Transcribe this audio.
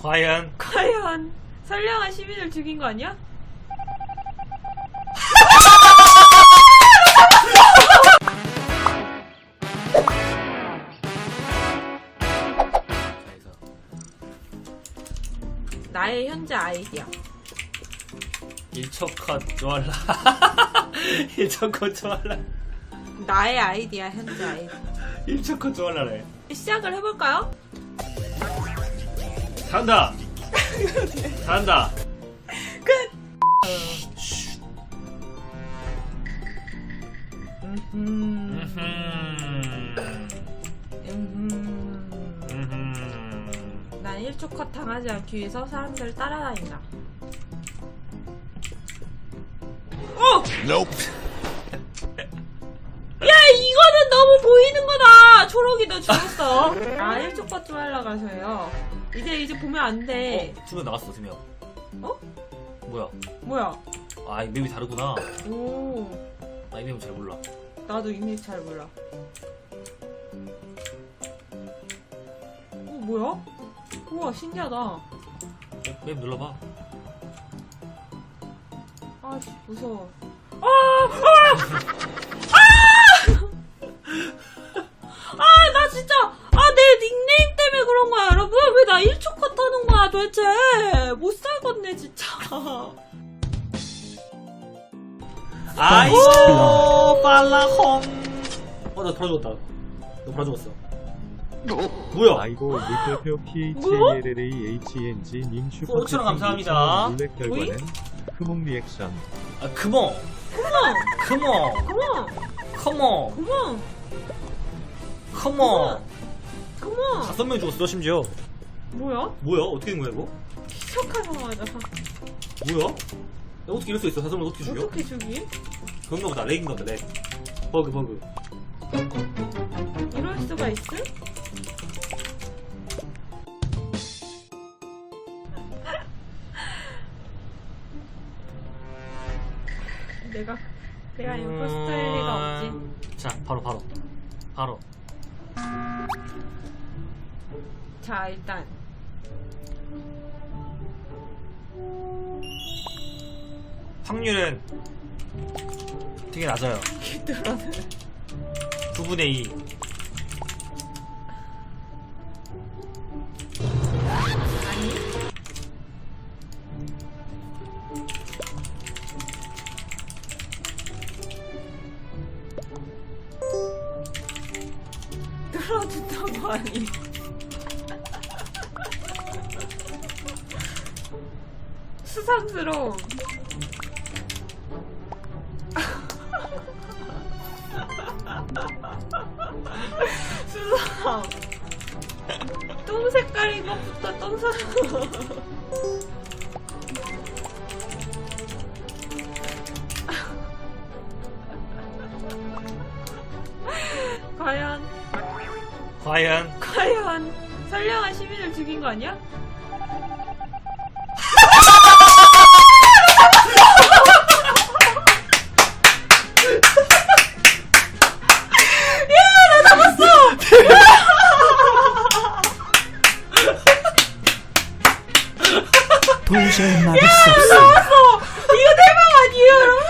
과연 과연 선량한 시민을 죽인 거 아니야? 나의 현재 아이디어. 1초 컷 좋아라 1초 컷 좋아라 나의 아이디어 현재 아이디어. 1초 컷 좋아라래 시작을 해볼까요? 잘한다 잘한다 끝. 음. 난 1초 컷 당하지 않기 위해서 사람들을 따라다닌다. 어! 야, 초록이 너 죽었어. 아, 1초 컷좀 하려고 하셔요. 이제, 이제 보면 안 돼. 어? 두명 나갔어 두 명 어? 뭐야 뭐야? 아 이 맵이 다르구나 오, 나 이 맵은 잘 몰라 나도 이미 잘 몰라. 어, 뭐야? 우와, 신기하다. 어, 맵 눌러봐 아, 씨, 무서워. 아! 아! 아! 나 1초 컷 하는 거야, 도대체. 못 살겠네, 진짜. 아이고 빨라홍. 어나 돌아 죽었다. 너 돌아 죽었어. 뭐야? 아이고 물결표 뭐야? PHLLAHNG님 슈퍼 어, 오천 원 감사합니다. 룰렛 결과는 크몽 리액션. 아 컴온 그만, 컴온 그만, 컴온 그만, 그만. 다섯 명 죽었어 심지어 뭐야? 뭐야 어떻게 된 거야 이거 시작하자마자. 뭐야 야, 어떻게 이럴 수 있어 명 어떻게 죽여 어떻게 죽이? 그런가 보다 렉인가 보다 렉 버그 버그 이럴 수가 있어? 내가 내가 임포스터일 리가 없지. 자 바로 바로 바로 자 일단. 확률은 되게 낮아요. 기들어는 9분의 2 아니? 뚫어준다고 하니 수상스러움. 수상. 똥 색깔인 것부터 똥스러워 과연. 과연. 과연 선량한 시민을 죽인 거 아니야? 야, 도저히 막을 수 없어. 이거 대박 아니에요, 여러분?